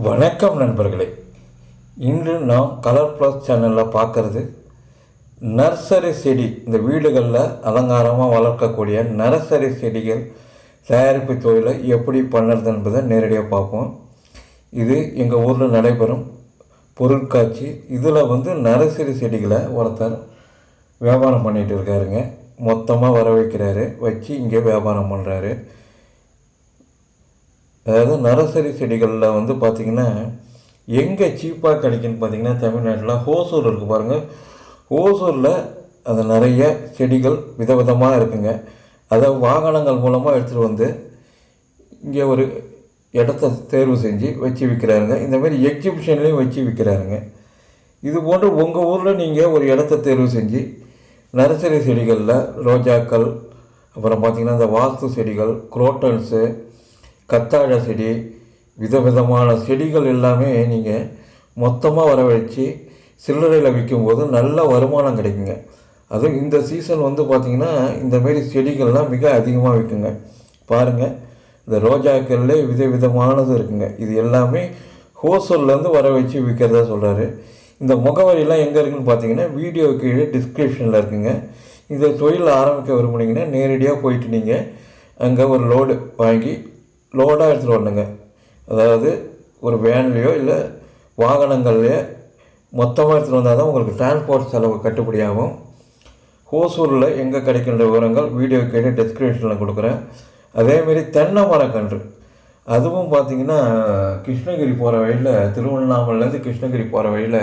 வணக்கம் நண்பர்களே. இன்று நாம் கலர் ப்ளஸ் சேனலில் பார்க்குறது நர்சரி செடி. இந்த வீடுகளில் அலங்காரமாக வளர்க்கக்கூடிய நர்சரி செடிகள் தயாரிப்பு தொழிலை எப்படி பண்ணுறது என்பதை நேரடியாக பார்ப்போம். இது எங்கள் ஊரில் நடைபெறும் பொருட்காட்சி. இதில் வந்து நர்சரி செடிகளை ஒருத்தர் வியாபாரம் பண்ணிகிட்டு இருக்காருங்க. மொத்தமாக வர வைக்கிறாரு வச்சு இங்கே வியாபாரம் பண்ணுறாரு அதாவது நரசரி செடிகளில் வந்து பார்த்திங்கன்னா எங்கே சீப்பாக கிடைக்குன்னு பார்த்தீங்கன்னா தமிழ்நாட்டில் ஹோசூர் இருக்குது பாருங்கள் ஹோசூரில் அது நிறைய செடிகள் விதவிதமாக இருக்குங்க. அதை வாகனங்கள் மூலமாக எடுத்துகிட்டு வந்து இங்கே ஒரு இடத்த தேர்வு செஞ்சு வச்சு விற்கிறாருங்க இந்தமாரி எக்ஸிபிஷன்லேயும் வச்சு விற்கிறாருங்க இது போன்று உங்கள் ஊரில் நீங்கள் ஒரு இடத்த தேர்வு செஞ்சு நர்சரி செடிகளில் ரோஜாக்கள் அப்புறம் பார்த்திங்கன்னா இந்த வாஸ்து செடிகள் குரோட்டன்ஸு கத்தாழை செடி விதவிதமான செடிகள் எல்லாமே நீங்கள் மொத்தமாக வரவழைச்சி சில்லறையில் விற்கும்போது நல்ல வருமானம் கிடைக்குங்க. அதுவும் இந்த சீசன் வந்து பார்த்திங்கன்னா இந்தமாரி செடிகள்லாம் மிக அதிகமாக விற்குங்க பாருங்கள் இந்த ரோஜாக்கள்லே விதவிதமானது இருக்குங்க. இது எல்லாமே ஹோல்சேல்லேருந்து வர வச்சு விற்கிறதா சொல்கிறாரு இந்த முகவரியெல்லாம் எங்கே இருக்குன்னு பார்த்தீங்கன்னா வீடியோ கீழே டிஸ்கிரிப்ஷனில் இருக்குங்க. இந்த தொழில் ஆரம்பிக்க விரும்புனீங்கன்னா நேரடியாக போயிட்டு நீங்கள் அங்கே ஒரு லோடு வாங்கி லோடாக எடுத்துகிட்டு வரணுங்க. அதாவது ஒரு வேன்லேயோ இல்லை வாகனங்கள்லையோ மொத்தமாக எடுத்துகிட்டு வந்தால் தான் உங்களுக்கு டிரான்ஸ்போர்ட் செலவு கட்டுப்படியாகும். ஹோசூரில் எங்கே கிடைக்கின்ற விவரங்கள் வீடியோ கேட்டு டெஸ்கிரிப்ஷனில் கொடுக்குறேன். அதேமாரி தென்னை மரக்கன்று அதுவும் பார்த்திங்கன்னா கிருஷ்ணகிரி போகிற வழியில் திருவண்ணாமலேருந்து கிருஷ்ணகிரி போகிற வழியில்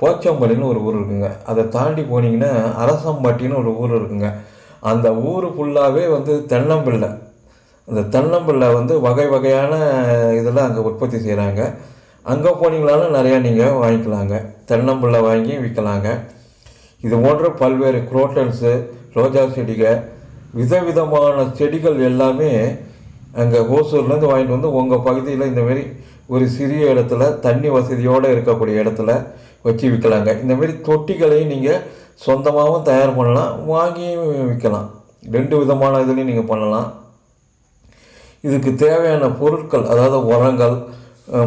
போச்சம்பள்ளின்னு ஒரு ஊர் இருக்குங்க. அதை தாண்டி போனீங்கன்னா அரசம்பட்டின்னு ஒரு ஊர் இருக்குங்க. அந்த ஊர் ஃபுல்லாகவே வந்து தென்னம்பிள்ளை. அந்த தென்னம்பிள்ளை வந்து வகை வகையான இதெல்லாம் அங்கே உற்பத்தி செய்கிறாங்க அங்கே போனீங்களாலும் நிறையா நீங்கள் வாங்கிக்கலாங்க. தென்னம்பிள்ளை வாங்கி விற்கலாங்க. இது போன்ற பல்வேறு குரோட்டன்ஸு ரோஜா செடிகள் விதவிதமான செடிகள் எல்லாமே அங்கே ஓசூர்லேருந்து வாங்கிட்டு வந்து உங்கள் பகுதியில் இந்தமாரி ஒரு சிறிய இடத்துல தண்ணி வசதியோடு இருக்கக்கூடிய இடத்துல வச்சு விற்கலாங்க. இந்தமாரி தொட்டிகளையும் நீங்கள் சொந்தமாகவும் தயார் பண்ணலாம் வாங்கியும் விற்கலாம். ரெண்டு விதமான இதுலேயும் நீங்கள் பண்ணலாம். இதுக்கு தேவையான பொருட்கள் அதாவது உரங்கள்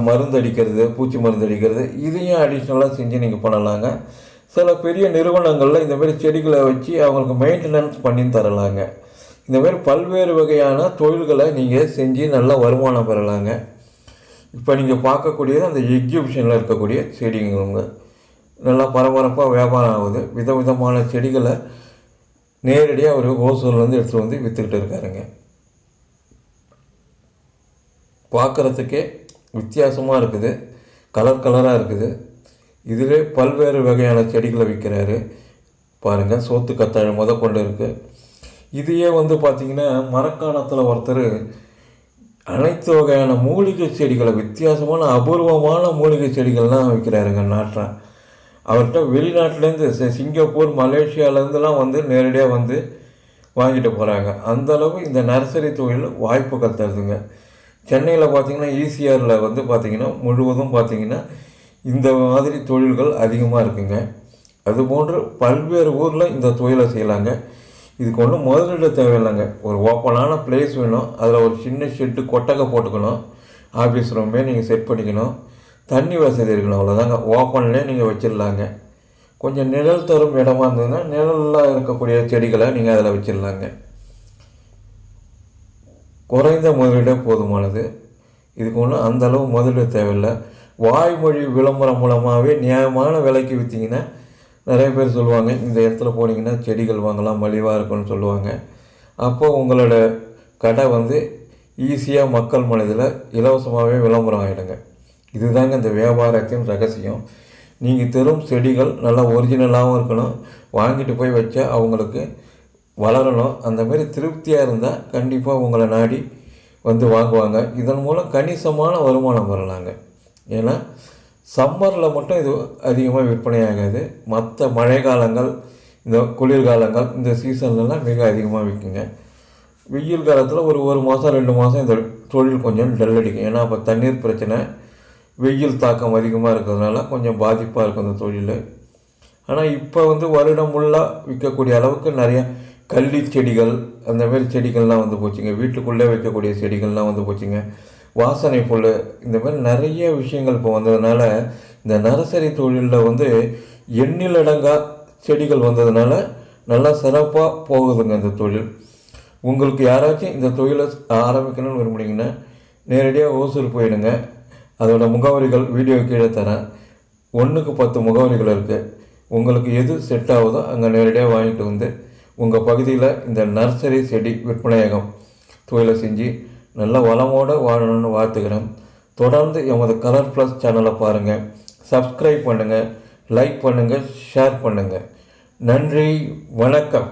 மருந்து அடிக்கிறது பூச்சி மருந்து அடிக்கிறது இதையும் அடிஷ்னலாக செஞ்சு நீங்கள் பண்ணலாங்க. சில பெரிய நிறுவனங்களில் இந்தமாரி செடிகளை வச்சு அவங்களுக்கு மெயின்டெனன்ஸ் பண்ணி தரலாங்க. இந்தமாரி பல்வேறு வகையான தொழில்களை நீங்கள் செஞ்சு நல்லா வருமானம் பெறலாங்க. இப்போ நீங்கள் பார்க்கக்கூடியது அந்த எக்ஸிபிஷனில் இருக்கக்கூடிய செடிங்க நல்லா பரபரப்பாக வியாபாரம் ஆகுது. விதவிதமான செடிகளை நேரடியாக ஒரு ஹோல்சேல்லேருந்து எடுத்துகிட்டு வந்து விற்றுக்கிட்டு இருக்காருங்க. பார்க்குறதுக்கே வித்தியாசமாக இருக்குது. கலர் கலராக இருக்குது. இதிலே பல்வேறு வகையான செடிகளை விற்கிறாரு பாருங்கள் சோத்து கத்தாழை முத கொண்டு இருக்குது இதையே வந்து பார்த்திங்கன்னா மரக்காணத்தில் ஒருத்தர் அனைத்து வகையான மூலிகை செடிகளை வித்தியாசமான அபூர்வமான மூலிகை செடிகள்லாம் விற்கிறாருங்க நாட்டில் அவர்கிட்ட வெளிநாட்டிலேருந்து சிங்கப்பூர் மலேசியாவிலேருந்துலாம் வந்து நேரடியாக வந்து வாங்கிட்டு போகிறாங்க அந்தளவு இந்த நர்சரி தொழில் வாய்ப்புகள் தருதுங்க. சென்னையில் பார்த்திங்கன்னா ஈசிஆரில் வந்து பார்த்திங்கன்னா முழுவதும் பார்த்திங்கன்னா இந்த மாதிரி தொழில்கள் அதிகமாக இருக்குங்க. அதுபோன்று பல்வேறு ஊரில் இந்த தொழிலை செய்யலாங்க. இதுக்கு ஒன்றும் முதலீடு தேவையில்லைங்க. ஒரு ஓப்பனான பிளேஸ் வேணும். அதில் ஒரு சின்ன ஷெட்டு கொட்டகை போட்டுக்கணும். ஆஃபீஸ் ரூமே நீங்கள் செட் பண்ணிக்கணும். தண்ணி வசதி இருக்கணும். அவ்வளோதாங்க ஓப்பன்லேயே நீங்கள் வச்சிடலாங்க. கொஞ்சம் நிழல் தரும் இடமா இருந்ததுன்னா நிழலில் இருக்கக்கூடிய செடிகளை நீங்கள் அதில் வச்சிடலாங்க. குறைந்த முதலீடே போதுமானது. இதுக்கு ஒன்றும் அந்தளவு முதலீடு தேவையில்லை. வாய்மொழி விளம்பரம் மூலமாகவே நியாயமான விலைக்கு விற்றீங்கன்னா நிறைய பேர் சொல்லுவாங்க இந்த இடத்துல போனீங்கன்னா செடிகள் வாங்கலாம் மலிவாக இருக்கும்னு சொல்லுவாங்க. அப்போது உங்களோட கடை வந்து ஈஸியாக மக்கள் மனதில் இலவசமாகவே விளம்பரம் ஆகிடுங்க இதுதாங்க இந்த வியாபாரத்தின் ரகசியம். நீங்கள் தரும் செடிகள் நல்லா ஒரிஜினலாகவும் இருக்கணும். வாங்கிட்டு போய் வச்சா அவங்களுக்கு வளரணும். அந்தமாரி திருப்தியாக இருந்தால் கண்டிப்பாக உங்களை நாடி வந்து வாங்குவாங்க. இதன் மூலம் கணிசமான வருமானம் வரலாங்க. ஏன்னா சம்மரில் மட்டும் இது அதிகமாக விற்பனை ஆகாது. மற்ற மழை காலங்கள் இந்த குளிர்காலங்கள் இந்த சீசன்லலாம் மிக அதிகமாக விற்குங்க வெயில் காலத்தில் ஒரு ஒரு மாதம் ரெண்டு மாதம் இந்த தொழில் கொஞ்சம் டல் அடிக்கும். ஏன்னா அப்போ தண்ணீர் பிரச்சனை வெயில் தாக்கம் அதிகமாக இருக்கிறதுனால கொஞ்சம் பாதிப்பாக இருக்கும் இந்த தொழில். ஆனால் இப்போ வந்து வருடம் உள்ளாக விற்கக்கூடிய அளவுக்கு நிறையா கள்ளி செடிகள் அந்த மாதிரி செடிகள்லாம் வந்து போச்சுங்க. வீட்டுக்குள்ளே வைக்கக்கூடிய செடிகள்லாம் வந்து போச்சுங்க. வாசனை புல் இந்த மாதிரி நிறைய விஷயங்கள் இப்போ வந்ததுனால இந்த நர்சரி தொழிலில் வந்து எண்ணிலடங்கா செடிகள் வந்ததுனால நல்லா சிறப்பாக போகுதுங்க இந்த தொழில். உங்களுக்கு யாராச்சும் இந்த தொழிலை ஆரம்பிக்கணும்னு விரும்புனீங்கன்னா நேரடியாக ஓசூர் போயிடுங்க. அதோட முகவரிகள் வீடியோ கீழே தரேன். ஒன்றுக்கு பத்து முகவரிகள் இருக்குது உங்களுக்கு எது செட் ஆகுதோ அங்கே நேரடியாக வாங்கிட்டு வந்து உங்கள் பகுதியில் இந்த நர்சரி செடி விற்பனையகம். தொழிலை செஞ்சு நல்ல வளமோடு வாழணும்னு வாழ்த்துக்கிறேன் தொடர்ந்து எமது கலர் ப்ளஸ் சேனலை பாருங்கள் சப்ஸ்கிரைப் பண்ணுங்கள் லைக் பண்ணுங்கள் ஷேர் பண்ணுங்கள் நன்றி வணக்கம்.